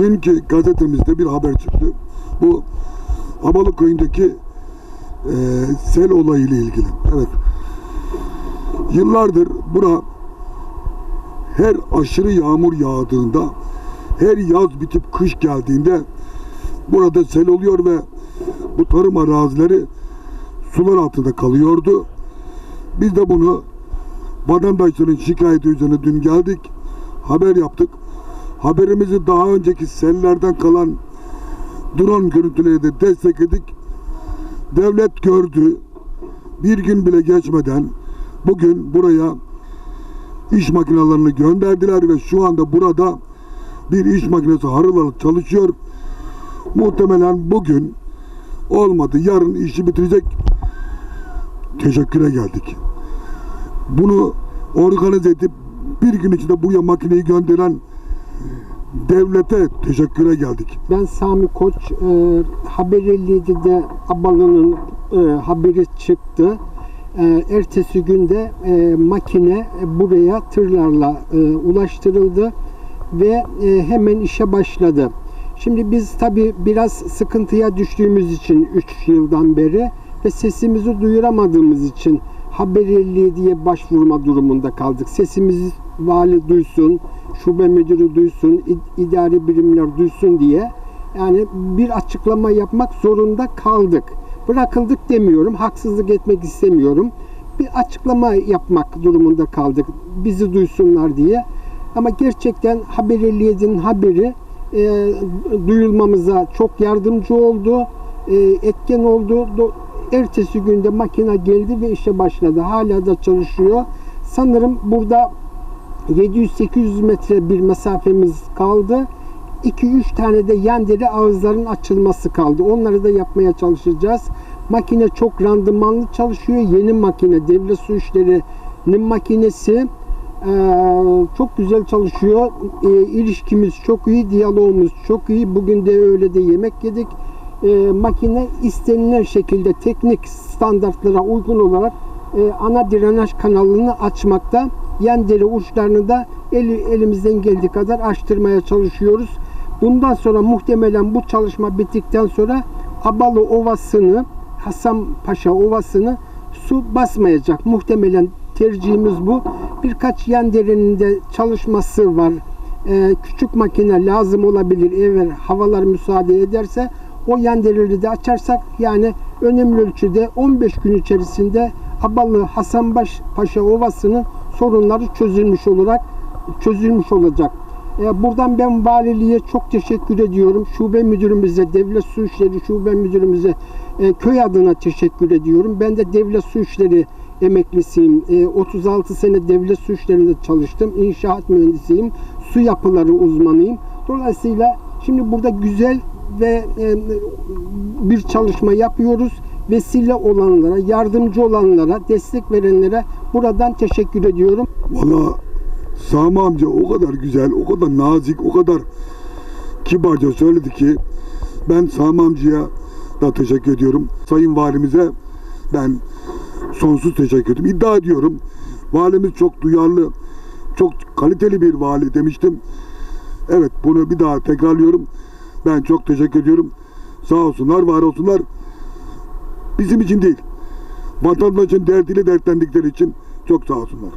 dünkü gazetemizde bir haber çıktı. Bu Abalı köyündeki e, sel olayı ile ilgili. Evet. Yıllardır bura her aşırı yağmur yağdığında, her yaz bitip kış geldiğinde burada sel oluyor ve bu tarım arazileri sular altında kalıyordu. Biz de bunu vatandaşların şikayeti üzerine dün geldik. Haber yaptık. Haberimizi daha önceki sellerden kalan drone görüntüleri de destekledik. Devlet gördü. Bir gün bile geçmeden bugün buraya iş makinelerini gönderdiler ve şu anda burada bir iş makinesi harıl çalışıyor. Muhtemelen bugün olmadı. Yarın işi bitirecek. Teşekküre geldik. Bunu organize edip bir gün içinde buraya makineyi gönderen devlete teşekküre geldik. Ben Sami Koç, e, Haber 57'de Abalı'nın e, haberi çıktı. E, ertesi günde e, makine buraya tırlarla e, ulaştırıldı ve e, hemen işe başladı. Şimdi biz tabi biraz sıkıntıya düştüğümüz için 3 yıldan beri ve sesimizi duyuramadığımız için Haber 57'ye başvurma durumunda kaldık. Sesimizi vali duysun, şube müdürü duysun, id- idari birimler duysun diye yani bir açıklama yapmak zorunda kaldık. Bırakıldık demiyorum, haksızlık etmek istemiyorum. Bir açıklama yapmak durumunda kaldık. Bizi duysunlar diye. Ama gerçekten Haber 57'nin haberi e, duyulmamıza çok yardımcı oldu. E, etken oldu. Do- Ertesi günde makine geldi ve işe başladı. Hala da çalışıyor. Sanırım burada 700-800 metre bir mesafemiz kaldı. 2-3 tane de yan deri ağızların açılması kaldı. Onları da yapmaya çalışacağız. Makine çok randımanlı çalışıyor. Yeni makine devlet su işlerinin makinesi ee, çok güzel çalışıyor. Ee, ilişkimiz çok iyi, diyalogumuz çok iyi. Bugün de öyle de yemek yedik. Ee, makine istenilen şekilde teknik standartlara uygun olarak e, ana drenaj kanalını açmakta. Yan deri uçlarını da eli, elimizden geldiği kadar açtırmaya çalışıyoruz. Bundan sonra muhtemelen bu çalışma bittikten sonra Abalı Ovası'nı, Hasan Paşa Ovası'nı su basmayacak. Muhtemelen tercihimiz bu. Birkaç yan derinin de çalışması var. Ee, küçük makine lazım olabilir eğer havalar müsaade ederse. O yan derileri de açarsak yani önemli ölçüde 15 gün içerisinde Abalı Hasanbaş Paşa Ovası'nın sorunları çözülmüş olarak çözülmüş olacak. Ee, Buradan ben valiliğe çok teşekkür ediyorum. Şube müdürümüze, devlet su işleri şube müdürümüze, e, köy adına teşekkür ediyorum. Ben de devlet su işleri emeklisiyim. E, 36 sene devlet su işlerinde çalıştım. İnşaat mühendisiyim. Su yapıları uzmanıyım. Dolayısıyla şimdi burada güzel ve e, bir çalışma yapıyoruz. Vesile olanlara, yardımcı olanlara, destek verenlere buradan teşekkür ediyorum. Valla Sami amca o kadar güzel, o kadar nazik, o kadar kibarca söyledi ki ben Sami amcaya da teşekkür ediyorum. Sayın valimize ben sonsuz teşekkür ediyorum. İddia ediyorum. Valimiz çok duyarlı, çok kaliteli bir vali demiştim. Evet bunu bir daha tekrarlıyorum. Ben çok teşekkür ediyorum. Sağ olsunlar, var olsunlar. Bizim için değil. Vatandaşın derdiyle dertlendikleri için çok sağ olsunlar.